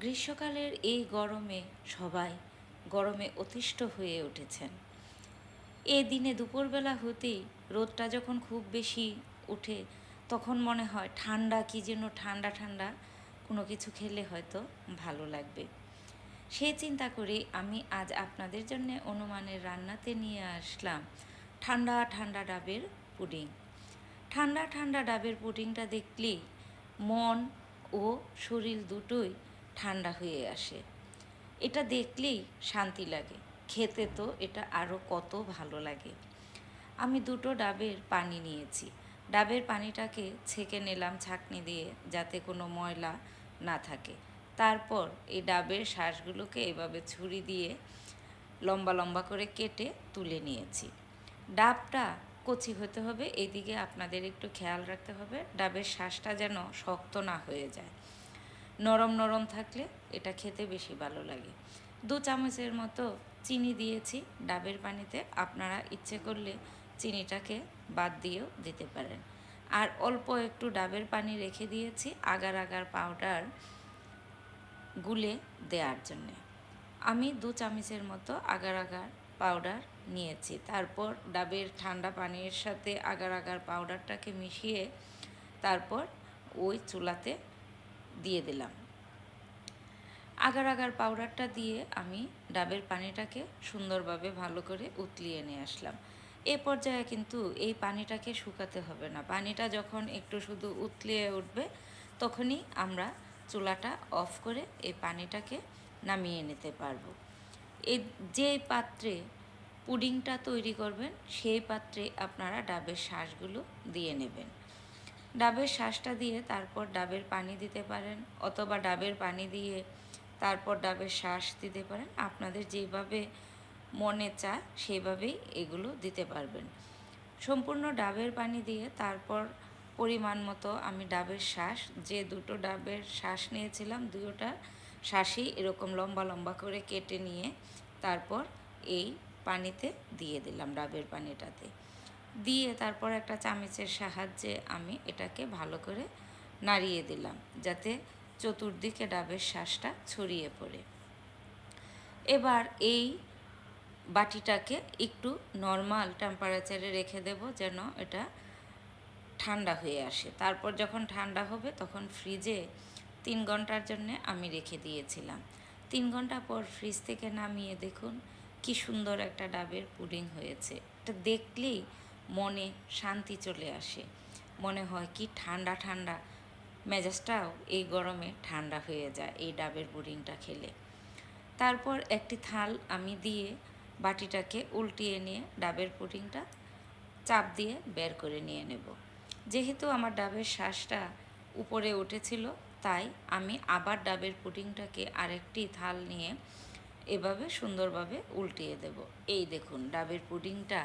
গ্রীষ্মকালের এই গরমে সবাই গরমে অতিষ্ঠ হয়ে উঠেছেন। এ দিনে দুপুরবেলা হতেই রোদটা যখন খুব বেশি ওঠে তখন মনে হয় ঠান্ডা, কি যেন ঠান্ডা ঠান্ডা, কোনো কিছু খেলে হয়তো ভালো লাগবে। সে চিন্তা করে আমি আজ আপনাদের জন্য অনুমানের রান্নাতে নিয়ে আসলাম ঠান্ডা ঠান্ডা ডাবের পুডিং। ঠান্ডা ঠান্ডা ডাবের পুডিংটা দেখলেই মন ও শরীর দুটোই ঠান্ডা হয়ে আসে। এটা দেখলেই শান্তি লাগে। খেতে তো এটা আরও কত ভালো লাগে। আমি দুটো ডাবের পানি নিয়েছি। ডাবের পানিটাকে ছেঁকে নিলাম ছাঁকনি দিয়ে যাতে কোনো ময়লা না থাকে। তারপর এই ডাবের শ্বাসগুলোকে এভাবে ছুরি দিয়ে লম্বা লম্বা করে কেটে তুলে নিয়েছি। ডাবটা কচি হতে হবে, এদিকে আপনাদের একটু খেয়াল রাখতে হবে। ডাবের শ্বাসটা যেন শক্ত না হয়ে যায়। নরম নরম থাকলে এটা খেতে বেশি ভালো লাগে। দু চামচের মতো চিনি দিয়েছি, ডাবের পানিতে। আপনারা ইচ্ছে করলে চিনিটাকে বাদ দিয়েও দিতে পারেন। আর অল্প একটু ডাবের পানি রেখে দিয়েছি আগার আগার পাউডার গুলে দেওয়ার জন্যে। আমি দু চামচের মতো আগার আগার পাউডার নিয়েছি। তারপর ডাবের ঠান্ডা পানির সাথে আগার আগার পাউডারটাকে মিশিয়ে তারপর ওই চুলাতে দিয়ে দিলাম। আগার আগার পাউডারটা দিয়ে আমি ডাবের পানিটাকে সুন্দরভাবে ভালো করে উতলিয়ে নিয়ে আসলাম। এ পর্যায়ে কিন্তু এই পানিটাকে শুকাতে হবে না। পানিটা যখন একটু শুধু উতলিয়ে উঠবে, তখনই আমরা চুলাটা অফ করে এই পানিটাকে নামিয়ে নিতে পারব। এই যে পাত্রে পুডিংটা তৈরি করবেন, সেই পাত্রে আপনারা ডাবের শ্বাসগুলো দিয়ে নেবেন। ডাবের শ্বাসটা দিয়ে তারপর ডাবের পানি দিতে পারেন, অথবা ডাবের পানি দিয়ে তারপর ডাবের শ্বাস দিতে পারেন। আপনাদের যেভাবে মনে চায় সেইভাবেই এগুলো দিতে পারবেন। সম্পূর্ণ ডাবের পানি দিয়ে তারপর পরিমাণ মতো আমি ডাবের শ্বাস, যে দুটো ডাবের শ্বাস নিয়েছিলাম দুটোটা শ্বাসই এরকম লম্বা লম্বা করে কেটে নিয়ে তারপর এই পানিতে দিয়ে দিলাম ডাবের পানিটাতে। দিয়ে তারপর একটা চামচের সাহায্যে আমি এটাকে ভালো করে নাড়িয়ে দিলাম, যাতে চতুর্দিকে ডাবের শ্বাসটা ছড়িয়ে পড়ে। এবার এই বাটিটাকে একটু নর্মাল টেম্পারেচারে রেখে দেব যেন এটা ঠান্ডা হয়ে আসে। তারপর যখন ঠান্ডা হবে তখন ফ্রিজে তিন ঘণ্টার জন্যে আমি রেখে দিয়েছিলাম। তিন ঘণ্টা পর ফ্রিজ থেকে নামিয়ে দেখুন কি সুন্দর একটা ডাবের পুডিং হয়েছে। এটা দেখলেই মনে শান্তি চলে আসে। মনে হয় কি ঠান্ডা ঠান্ডা। মেজাজটাও এই গরমে ঠান্ডা হয়ে যায় এই ডাবের পুডিংটা খেলে। তারপর একটি থাল আমি দিয়ে বাটিটাকে উল্টিয়ে নিয়ে ডাবের পুডিংটা চাপ দিয়ে বের করে নিয়ে নেব। যেহেতু আমার ডাবের শ্বাসটা উপরে উঠেছিল, তাই আমি আবার ডাবের পুডিংটাকে আরেকটি থাল নিয়ে এভাবে সুন্দরভাবে উল্টিয়ে দেব। এই দেখুন, ডাবের পুডিংটা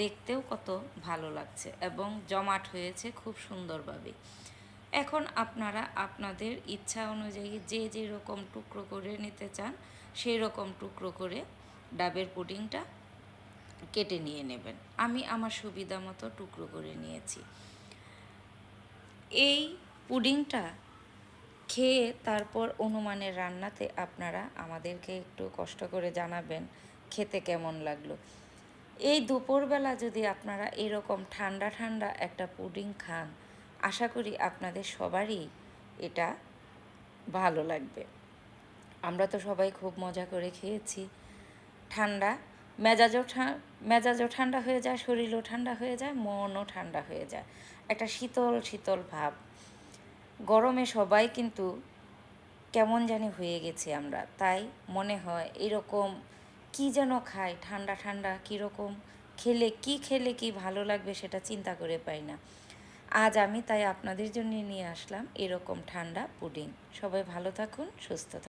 দেখতেও কত ভালো লাগছে এবং জমাট হয়েছে খুব সুন্দরভাবে। এখন আপনারা আপনাদের ইচ্ছা অনুযায়ী যে যে রকম টুকরো করে নিতে চান সেই রকম টুকরো করে ডাবের পুডিংটা কেটে নিয়ে নেবেন। আমি আমার সুবিধা মতো টুকরো করে নিয়েছি। এই পুডিংটা খেয়ে তারপর অনুমানের রান্নাতে আপনারা আমাদেরকে একটু কষ্ট করে জানাবেন, খেতে কেমন লাগল। এই দুপুরবেলা যদি আপনারা এরকম ঠান্ডা ঠান্ডা একটা পুডিং খান, আশা করি আপনাদের সবারই এটা ভালো লাগবে। আমরা তো সবাই খুব মজা করে খেয়েছি। ঠান্ডা, মেজাজও ঠা, মেজাজও ঠান্ডা হয়ে যায়, শরীরও ঠান্ডা হয়ে যায়, মনও ঠান্ডা হয়ে যায়। একটা শীতল শীতল ভাব। গরমে সবাই কিন্তু কেমন জানি হয়ে গেছি আমরা। তাই মনে হয় এরকম কি যেন খায়, ঠান্ডা ঠান্ডা কীরকম, খেলে কি খেলে কি ভালো লাগবে সেটা চিন্তা করে পাই না। আজ আমি তাই আপনাদের জন্য নিয়ে আসলাম এরকম ঠান্ডা পুডিং। সবাই ভালো থাকুন, সুস্থ থাকুন।